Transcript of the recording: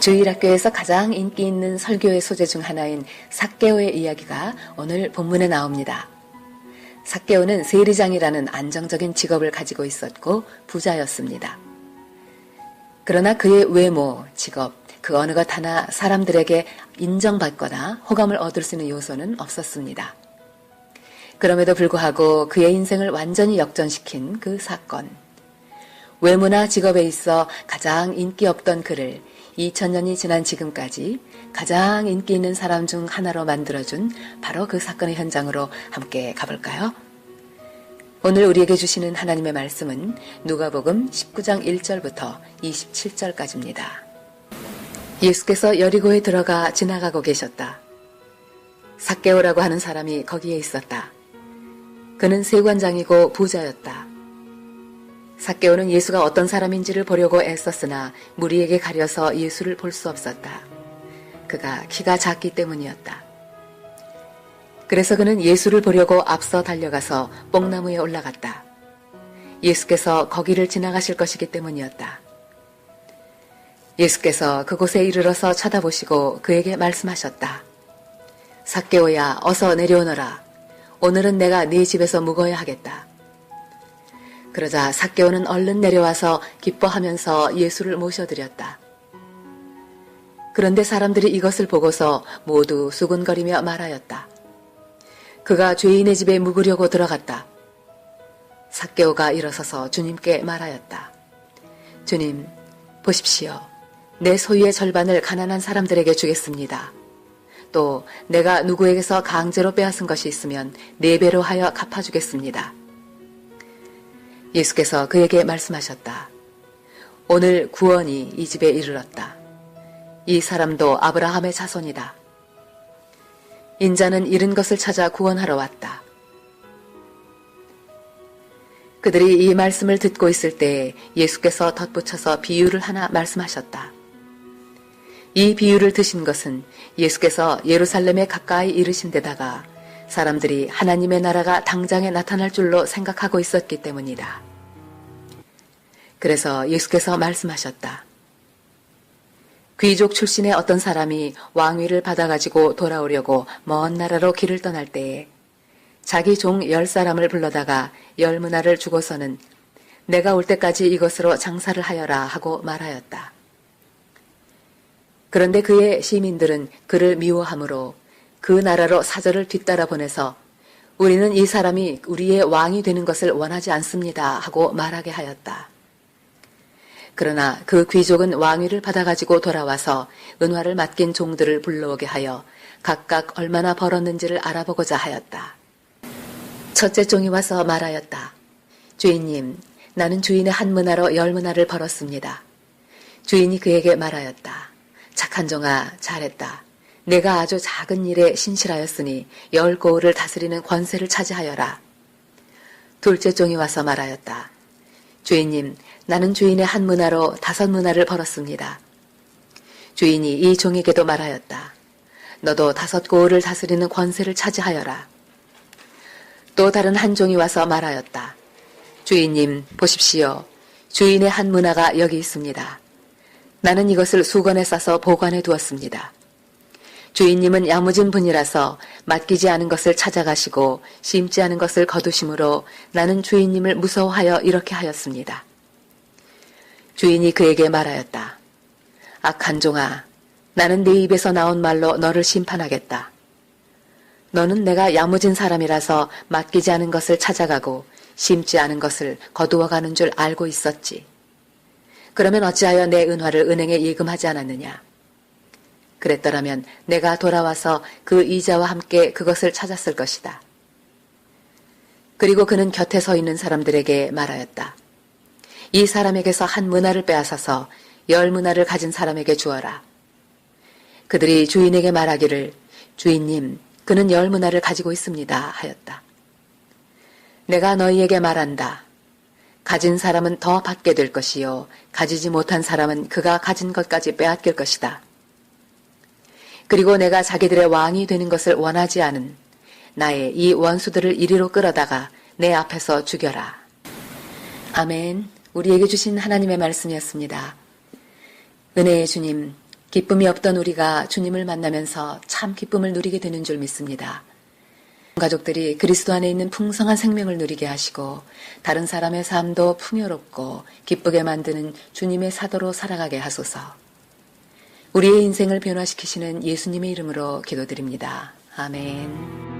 주일학교에서 가장 인기 있는 설교의 소재 중 하나인 사개오의 이야기가 오늘 본문에 나옵니다. 사개오는 세리장이라는 안정적인 직업을 가지고 있었고 부자였습니다. 그러나 그의 외모, 직업, 그 어느 것 하나 사람들에게 인정받거나 호감을 얻을 수 있는 요소는 없었습니다. 그럼에도 불구하고 그의 인생을 완전히 역전시킨 그 사건. 외모나 직업에 있어 가장 인기 없던 그를 2000년이 지난 지금까지 가장 인기 있는 사람 중 하나로 만들어준 바로 그 사건의 현장으로 함께 가볼까요? 오늘 우리에게 주시는 하나님의 말씀은 누가복음 19장 1절부터 27절까지입니다. 예수께서 여리고에 들어가 지나가고 계셨다. 사개오라고 하는 사람이 거기에 있었다. 그는 세관장이고 부자였다. 사개오는 예수가 어떤 사람인지를 보려고 애썼으나 무리에게 가려서 예수를 볼 수 없었다. 그가 키가 작기 때문이었다. 그래서 그는 예수를 보려고 앞서 달려가서 뽕나무에 올라갔다. 예수께서 거기를 지나가실 것이기 때문이었다. 예수께서 그곳에 이르러서 쳐다보시고 그에게 말씀하셨다. 사개오야 어서 내려오너라. 오늘은 내가 네 집에서 묵어야 하겠다. 그러자 사개오는 얼른 내려와서 기뻐하면서 예수를 모셔드렸다. 그런데 사람들이 이것을 보고서 모두 수군거리며 말하였다. 그가 죄인의 집에 묵으려고 들어갔다. 사개오가 일어서서 주님께 말하였다. 주님, 보십시오. 내 소유의 절반을 가난한 사람들에게 주겠습니다. 또 내가 누구에게서 강제로 빼앗은 것이 있으면 네 배로 하여 갚아주겠습니다. 예수께서 그에게 말씀하셨다. 오늘 구원이 이 집에 이르렀다. 이 사람도 아브라함의 자손이다. 인자는 잃은 것을 찾아 구원하러 왔다. 그들이 이 말씀을 듣고 있을 때 예수께서 덧붙여서 비유를 하나 말씀하셨다. 이 비유를 드신 것은 예수께서 예루살렘에 가까이 이르신 데다가 사람들이 하나님의 나라가 당장에 나타날 줄로 생각하고 있었기 때문이다. 그래서 예수께서 말씀하셨다. 귀족 출신의 어떤 사람이 왕위를 받아가지고 돌아오려고 먼 나라로 길을 떠날 때에 자기 종 열 사람을 불러다가 열 문화를 주고서는 내가 올 때까지 이것으로 장사를 하여라 하고 말하였다. 그런데 그의 시민들은 그를 미워하므로 그 나라로 사절을 뒤따라 보내서 우리는 이 사람이 우리의 왕이 되는 것을 원하지 않습니다 하고 말하게 하였다. 그러나 그 귀족은 왕위를 받아가지고 돌아와서 은화를 맡긴 종들을 불러오게 하여 각각 얼마나 벌었는지를 알아보고자 하였다. 첫째 종이 와서 말하였다. 주인님, 나는 주인의 한 문화로 열 문화를 벌었습니다. 주인이 그에게 말하였다. 착한 종아, 잘했다. 내가 아주 작은 일에 신실하였으니 열 고을을 다스리는 권세를 차지하여라. 둘째 종이 와서 말하였다. 주인님, 나는 주인의 한 문화로 다섯 문화를 벌었습니다. 주인이 이 종에게도 말하였다. 너도 다섯 고을을 다스리는 권세를 차지하여라. 또 다른 한 종이 와서 말하였다. 주인님, 보십시오. 주인의 한 문화가 여기 있습니다. 나는 이것을 수건에 싸서 보관해 두었습니다. 주인님은 야무진 분이라서 맡기지 않은 것을 찾아가시고 심지 않은 것을 거두심으로 나는 주인님을 무서워하여 이렇게 하였습니다. 주인이 그에게 말하였다. 악한 종아, 나는 네 입에서 나온 말로 너를 심판하겠다. 너는 내가 야무진 사람이라서 맡기지 않은 것을 찾아가고 심지 않은 것을 거두어 가는 줄 알고 있었지. 그러면 어찌하여 내 은화를 은행에 예금하지 않았느냐? 그랬더라면 내가 돌아와서 그 이자와 함께 그것을 찾았을 것이다. 그리고 그는 곁에 서 있는 사람들에게 말하였다. 이 사람에게서 한 문화를 빼앗아서 열 문화를 가진 사람에게 주어라. 그들이 주인에게 말하기를 주인님, 그는 열 문화를 가지고 있습니다. 하였다. 내가 너희에게 말한다. 가진 사람은 더 받게 될 것이요. 가지지 못한 사람은 그가 가진 것까지 빼앗길 것이다. 그리고 내가 자기들의 왕이 되는 것을 원하지 않은 나의 이 원수들을 이리로 끌어다가 내 앞에서 죽여라. 아멘. 우리에게 주신 하나님의 말씀이었습니다. 은혜의 주님, 기쁨이 없던 우리가 주님을 만나면서 참 기쁨을 누리게 되는 줄 믿습니다. 가족들이 그리스도 안에 있는 풍성한 생명을 누리게 하시고 다른 사람의 삶도 풍요롭고 기쁘게 만드는 주님의 사도로 살아가게 하소서. 우리의 인생을 변화시키시는 예수님의 이름으로 기도드립니다. 아멘.